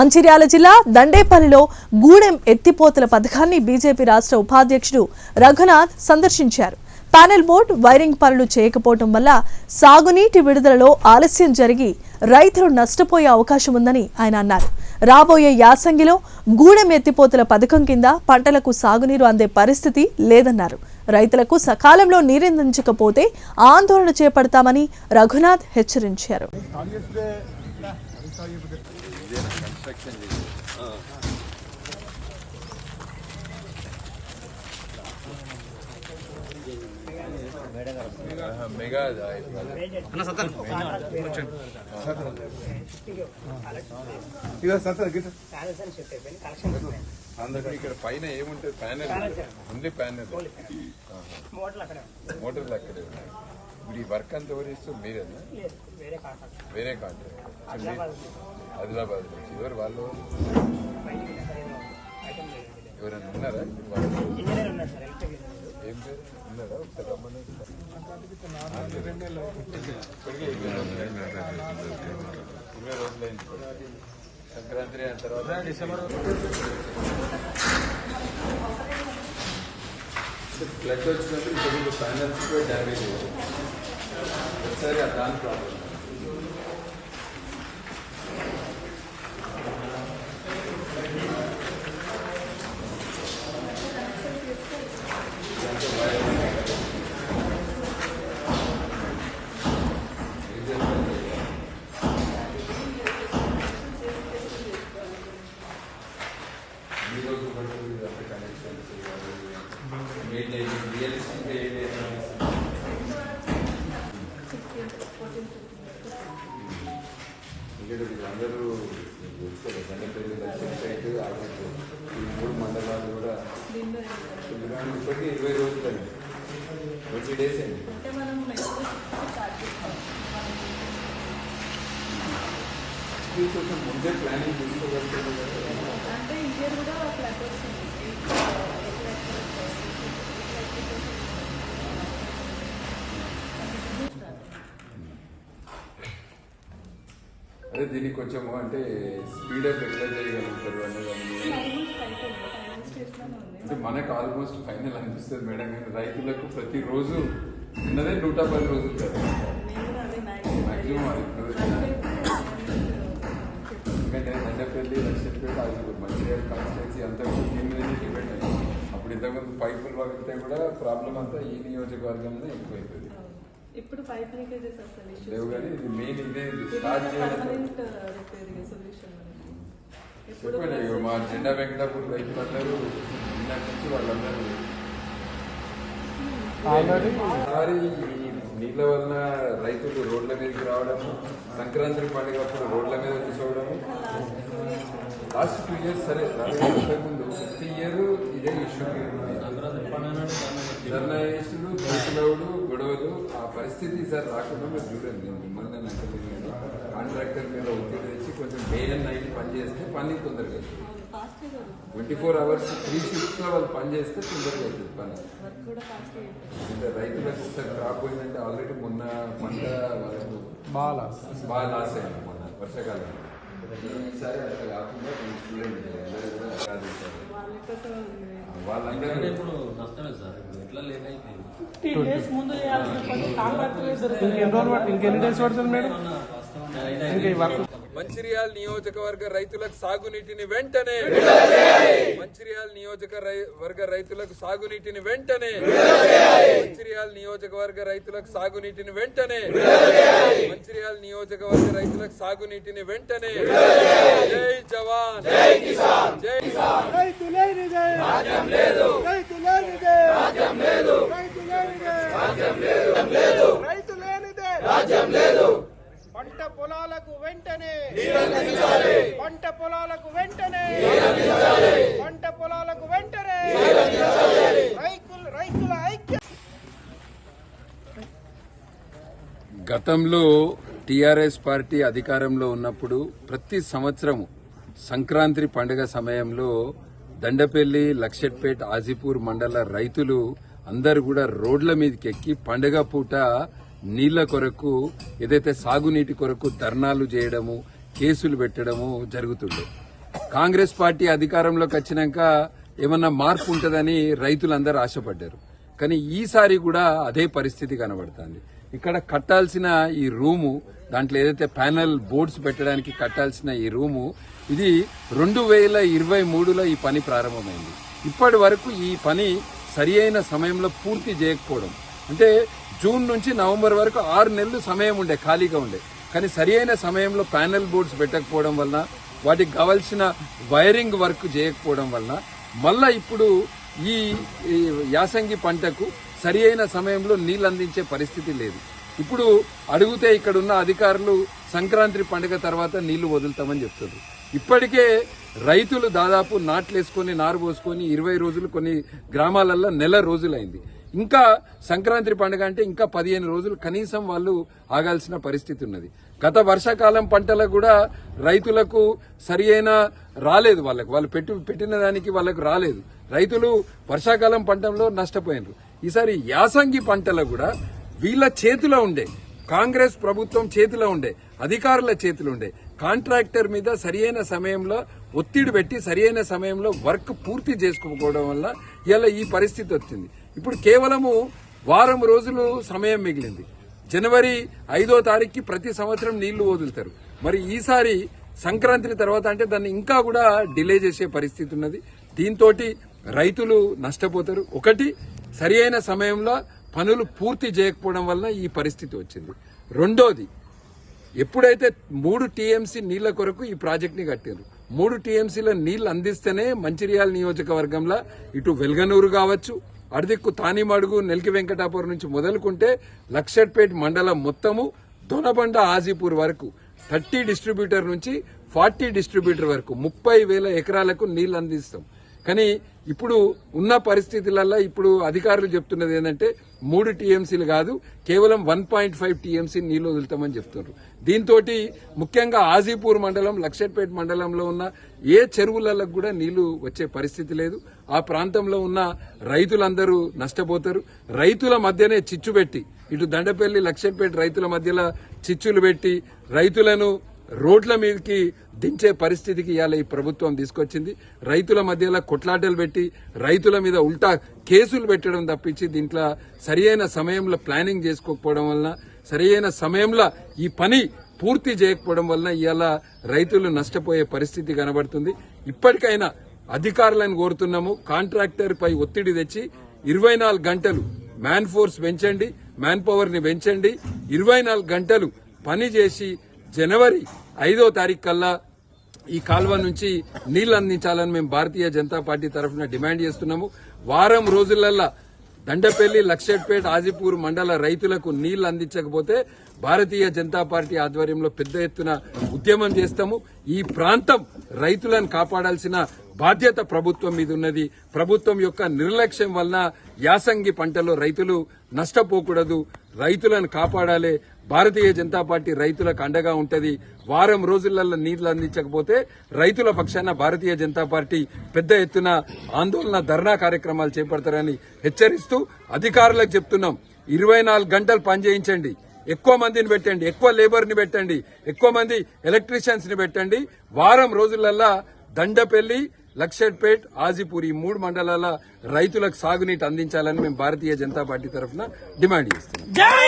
మంచిర్యాల జిల్లా దండేపల్లిలో గూడెం ఎత్తిపోతల పథకాన్ని బీజేపీ రాష్ట్ర ఉపాధ్యక్షుడు రఘునాథ్ సందర్శించారు. ప్యానెల్ బోర్డు వైరింగ్ పనులు చేయకపోవడం వల్ల సాగునీటి విడుదలలో ఆలస్యం జరిగి రైతులు నష్టపోయే అవకాశం ఉందని ఆయన అన్నారు. రాబోయే యాసంగిలో గూడెం ఎత్తిపోతల పథకం కింద పంటలకు సాగునీరు అందే పరిస్థితి లేదన్నారు. రైతులకు సకాలంలో నీరందించకపోతే ఆందోళన చేపడతామని రఘునాథ్ హెచ్చరించారు. మెగా ఇదో సత్తా గిట్ట. అందరికి ఇక్కడ పైన ఏముంటుంది ప్యానెల్ ఓన్లీ ప్యానెల్. మోటార్లు అక్కడే ఉన్నాయి. ఇప్పుడు ఈ వర్క్ అంతా ఎవరు ఇస్తూ మీరేనా? వేరే కాంట్రాక్ట్ ఆదిలాబాద్ నుంచి. ఎవరు వాళ్ళు? ఎవరైనా ఉన్నారా? ఇప్పుడు వాళ్ళు ఏం పేరు? ఉన్నారా? ఒకసారి రమ్మని. ఇప్పటికే ఇరవై రోజులు అయింది. ఇరవై రోజులు అయింది ఇప్పటికే. సంక్రాంతి అయిన తర్వాత డిసెంబర్ ఫ్లడ్ వచ్చినప్పుడు ఇప్పుడు ఫైనాన్స్ కూడా డ్యామేజ్ ఒకసారి ఆ దాని ప్రాబ్లం ఈ రోజు పడుతుంది అంటే కనెక్షన్స్ రియలిస్టిక్ వీళ్ళందరూ తెలుసుకోలేదు దండపల్లి లక్ష్మీ సైట్ ఆసక్తి ఈ మూడు మండలాలు కూడా ఇప్పటికీ ఇరవై రోజులు అండి. ట్వంటీ డేస్ అండి. ఇది కొంచెం ముందే ప్లానింగ్ తీసుకోగలుగుతుంది కదా. అంటే ఇండియర్ కూడా ఫ్లడ్ వస్తుంది. అదే దీనికి కొంచెం అంటే స్పీడ్ అప్ ఎట్లా చేయగలుగుతారు అనేది అంటే మనకు ఆల్మోస్ట్ ఫైనల్ అనిపిస్తుంది మేడం. కానీ రైతులకు ప్రతిరోజు ఉన్నదే నూట పది రోజులు కదా. మాక్సిమం అది ఎందుకంటే దండపల్లి లక్ష్మీపేట అది మంచిర్యాల కాన్స్టిట్యున్సీ అంతా కూడా దీని మీద డిపెండ్ అయ్యింది. అప్పుడు ఇంతకుముందు పైపులు పగిలితే కూడా ప్రాబ్లం అంతా ఈ నియోజకవర్గంలో ఎక్కువైపోయింది. ఇప్పుడు పైప్ లీకేజెస్ అసలు లేవు కానీ ఇది మెయిన్ ఇదే స్టార్ట్ చేయడం పర్మనెంట్ రిపేర్ సొల్యూషన్ చెప్పండి మా జెండా వెంకటాపూర్ రైతులందరూ నిన్నటి నుంచి వాళ్ళందరూ. ఆల్రెడీ ఒకసారి ఈ నీళ్ళ వలన రైతులు రోడ్ల మీదకి రావడము సంక్రాంతి పండుగ అప్పుడు రోడ్ల మీద కూర్చోవడము లాస్ట్ టూ ఇయర్స్. సరే దాని ముందు ప్రతి ఇయర్ ఇదే ఇష్యూ ధర్నాయిస్టులు దోషులవుడు గొడవలు ఆ పరిస్థితి సార్ రాకుండా మీరు చూడండి నేను మిమ్మల్ని నేను కాంట్రాక్టర్ మీద ఒత్తిడి తెచ్చి కొంచెం డే అండ్ నైట్ పని చేస్తే పని తొందరగా అవుతుంది ట్వంటీ ఫోర్ అవర్స్ త్రీ షిఫ్ట్స్లో వాళ్ళు పని చేస్తే తొందరగా అవుతుంది పని. అంటే రైతులకు ఒకసారి క్రాప్ పోయిందంటే ఆల్రెడీ మొన్న పంట వాళ్ళకు బాగా బాగా లాస్ అయింది మొన్న వర్షాకాలం ఈసారి అట్లా కాకుండా వాళ్ళందరూ ఇప్పుడు నష్టమే సార్. ఎట్లా లేట్ అయిపోయింది? ఫిఫ్టీన్ డేస్ ముందు ఇంకెన్ని డేస్ పడుతుంది? మేడం? మంచిర్యాల నియోజకవర్గ రైతులకు సాగునీటిని వెంటనే. మంచిర్యాల నియోజక రై- వర్గ రైతులకు సాగునీటిని వెంటనే. మంచిర్యాల నియోజకవర్గ రైతులకు సాగునీటిని వెంటనే. మంచిర్యాల నియోజకవర్గ రైతులకు సాగునీటిని వెంటనే జై జవాన్. జై కిసాన్. జై రైతు లేనిదే రాజ్యం లేదు. రైతు లేనిదే రాజ్యం లేదు. రైతు లేనిదే రాజ్యం లేదు. రైతు లేనిదే రాజ్యం లేదు. పంట పొలాలకు వెంటనే. పంట పొలాలకు వెంటనే. పంట పొలాలకు వెంటనే. రైతుల రైతుల ఐక్య గతంలో టిఆర్ఎస్ పార్టీ అధికారంలో ఉన్నప్పుడు ప్రతి సంవత్సరము సంక్రాంతి పండుగ సమయంలో దండపల్లి లక్షట్పేట్ ఆజిపూర్ మండల రైతులు అందరు కూడా రోడ్ల మీదకి ఎక్కి పండుగ పూట నీళ్ళ కొరకు ఏదైతే సాగునీటి కొరకు ధర్నాలు చేయడము కేసులు పెట్టడము జరుగుతుండే. కాంగ్రెస్ పార్టీ అధికారంలోకి వచ్చినాక ఏమన్నా మార్పు ఉంటుందని రైతులందరూ ఆశపడ్డారు. కానీ ఈసారి కూడా అదే పరిస్థితి కనబడుతుంది. ఇక్కడ కట్టాల్సిన ఈ రూము దాంట్లో ఏదైతే ప్యానల్ బోర్డ్స్ పెట్టడానికి కట్టాల్సిన ఈ రూము ఇది రెండు వేల ఇరవై మూడులో ఈ పని ప్రారంభమైంది. ఇప్పటి వరకు ఈ పని సరి అయిన సమయంలో పూర్తి చేయకపోవడం. అంటే జూన్ నుంచి నవంబర్ వరకు ఆరు నెలలు సమయం ఉండే ఖాళీగా ఉండే. కానీ సరి అయిన సమయంలో ప్యానల్ బోర్డ్స్ పెట్టకపోవడం వలన వాటికి కావాల్సిన వైరింగ్ వర్క్ చేయకపోవడం వలన మళ్ళా ఇప్పుడు ఈ ఈ యాసంగి పంటకు సరి అయిన సమయంలో నీళ్ళు అందించే పరిస్థితి లేదు. ఇప్పుడు అడిగితే ఇక్కడ ఉన్న అధికారులు సంక్రాంతి పండుగ తర్వాత నీళ్ళు వదులుతామని చెప్తారు. ఇప్పటికే రైతులు దాదాపు నాట్లేసుకొని నారు పోసుకొని ఇరవై రోజులు కొన్ని గ్రామాలల్లో నెల రోజులైంది. ఇంకా సంక్రాంతి పండుగ అంటే ఇంకా పదిహేను రోజులు కనీసం వాళ్ళు ఆగాల్సిన పరిస్థితి ఉన్నది. గత వర్షాకాలం పంటలకు కూడా రైతులకు సరి రాలేదు వాళ్ళకు. వాళ్ళు పెట్టు పెట్టిన దానికి వాళ్ళకు రాలేదు. రైతులు వర్షాకాలం పంటలో నష్టపోయినారు. ఈసారి యాసంగి పంటలు కూడా వీళ్ళ చేతిలో ఉండే కాంగ్రెస్ ప్రభుత్వం చేతిలో ఉండే అధికారుల చేతిలో ఉండే కాంట్రాక్టర్ మీద సరియైన సమయంలో ఒత్తిడి పెట్టి సరియైన సమయంలో వర్క్ పూర్తి చేసుకోకపోవడం వల్ల ఇలా ఈ పరిస్థితి వచ్చింది. ఇప్పుడు కేవలము వారం రోజులు సమయం మిగిలింది. జనవరి ఐదో తారీఖుకి ప్రతి సంవత్సరం నీళ్ళు వదులుతారు. మరి ఈసారి సంక్రాంతి తర్వాత అంటే దాన్ని ఇంకా కూడా డిలే చేసే పరిస్థితి ఉన్నది. దీంతో రైతులు నష్టపోతారు. ఒకటి సరి అయిన సమయంలో పనులు పూర్తి చేయకపోవడం వలన ఈ పరిస్థితి వచ్చింది. రెండోది ఎప్పుడైతే మూడు టీఎంసీ నీళ్ళ కొరకు ఈ ప్రాజెక్ట్ని కట్టారు మూడు టీఎంసీల నీళ్ళు అందిస్తేనే మంచిర్యాల నియోజకవర్గంలో ఇటు వెల్గనూరు కావచ్చు అడిదిక్కు తానిమడుగు నెల్కి వెంకటాపురం నుంచి మొదలుకుంటే లక్షట్పేట్ మండలం మొత్తము దొనబండ ఆజీపూర్ వరకు థర్టీ డిస్ట్రిబ్యూటర్ నుంచి ఫార్టీ డిస్ట్రిబ్యూటర్ వరకు ముప్పై వేల ఎకరాలకు నీళ్ళు అందిస్తాం. కానీ ఇప్పుడు ఉన్న పరిస్థితులలో ఇప్పుడు అధికారులు చెప్తున్నది ఏంటంటే మూడు టీఎంసీలు కాదు కేవలం వన్ పాయింట్ ఫైవ్ టీఎంసీ నీళ్ళు వదులుతామని చెప్తున్నారు. దీంతో ముఖ్యంగా ఆజీపూర్ మండలం లక్షట్పేట మండలంలో ఉన్న ఏ చెరువులకు కూడా నీళ్ళు వచ్చే పరిస్థితి లేదు. ఆ ప్రాంతంలో ఉన్న రైతులందరూ నష్టపోతారు. రైతుల మధ్యనే చిచ్చు పెట్టి ఇటు దండపల్లి లక్షట్పేట రైతుల మధ్యలో చిచ్చులు పెట్టి రైతులను రోడ్ల మీదకి దించే పరిస్థితికి ఇవాళ ఈ ప్రభుత్వం తీసుకొచ్చింది. రైతుల మధ్యలో కొట్లాటలు పెట్టి రైతుల మీద ఉల్టా కేసులు పెట్టడం తప్పించి దీంట్లో సరియైన సమయంలో ప్లానింగ్ చేసుకోకపోవడం వలన సరియైన సమయంలో ఈ పని పూర్తి చేయకపోవడం వలన ఇవాళ రైతులు నష్టపోయే పరిస్థితి కనబడుతుంది. ఇప్పటికైనా అధికారులను కోరుతున్నాము. కాంట్రాక్టర్ పై ఒత్తిడి తెచ్చి ఇరవై నాలుగు గంటలు మ్యాన్ ఫోర్స్ పెంచండి మ్యాన్ పవర్ని పెంచండి. ఇరవై నాలుగు గంటలు పని చేసి జనవరి ఐదో తారీఖు కల్లా ఈ కాల్వ నుంచి నీళ్ళు అందించాలని మేము భారతీయ జనతా పార్టీ తరఫున డిమాండ్ చేస్తున్నాము. వారం రోజులల్లా దండపల్లి లక్షట్పేట ఆజిపూర్ మండల రైతులకు నీళ్ళు అందించకపోతే భారతీయ జనతా పార్టీ ఆధ్వర్యంలో పెద్ద ఎత్తున ఉద్యమం చేస్తాము. ఈ ప్రాంతం రైతులను కాపాడాల్సిన బాధ్యత ప్రభుత్వం మీద ఉన్నది. ప్రభుత్వం యొక్క నిర్లక్ష్యం వలన యాసంగి పంటలో రైతులు నష్టపోకూడదు. రైతులను కాపాడాలి. భారతీయ జనతా పార్టీ రైతులకు అండగా ఉంటది. వారం రోజులలో నీళ్ళు అందించకపోతే రైతుల పక్షాన భారతీయ జనతా పార్టీ పెద్ద ఎత్తున ఆందోళన ధర్నా కార్యక్రమాలు చేపడతారని హెచ్చరిస్తూ అధికారులకు చెప్తున్నాం. ఇరవై నాలుగు గంటలు పనిచేయించండి ఎక్కువ మందిని పెట్టండి. ఎక్కువ లేబర్ని పెట్టండి. ఎక్కువ మంది ఎలక్ట్రీషియన్స్ని పెట్టండి. వారం రోజులల్లా దండపల్లి లక్షట్పేట్ ఆజిపూర్ ఈ మూడు మండలాల రైతులకు సాగునీటి అందించాలని మేము భారతీయ జనతా పార్టీ తరఫున డిమాండ్ చేస్తున్నాం.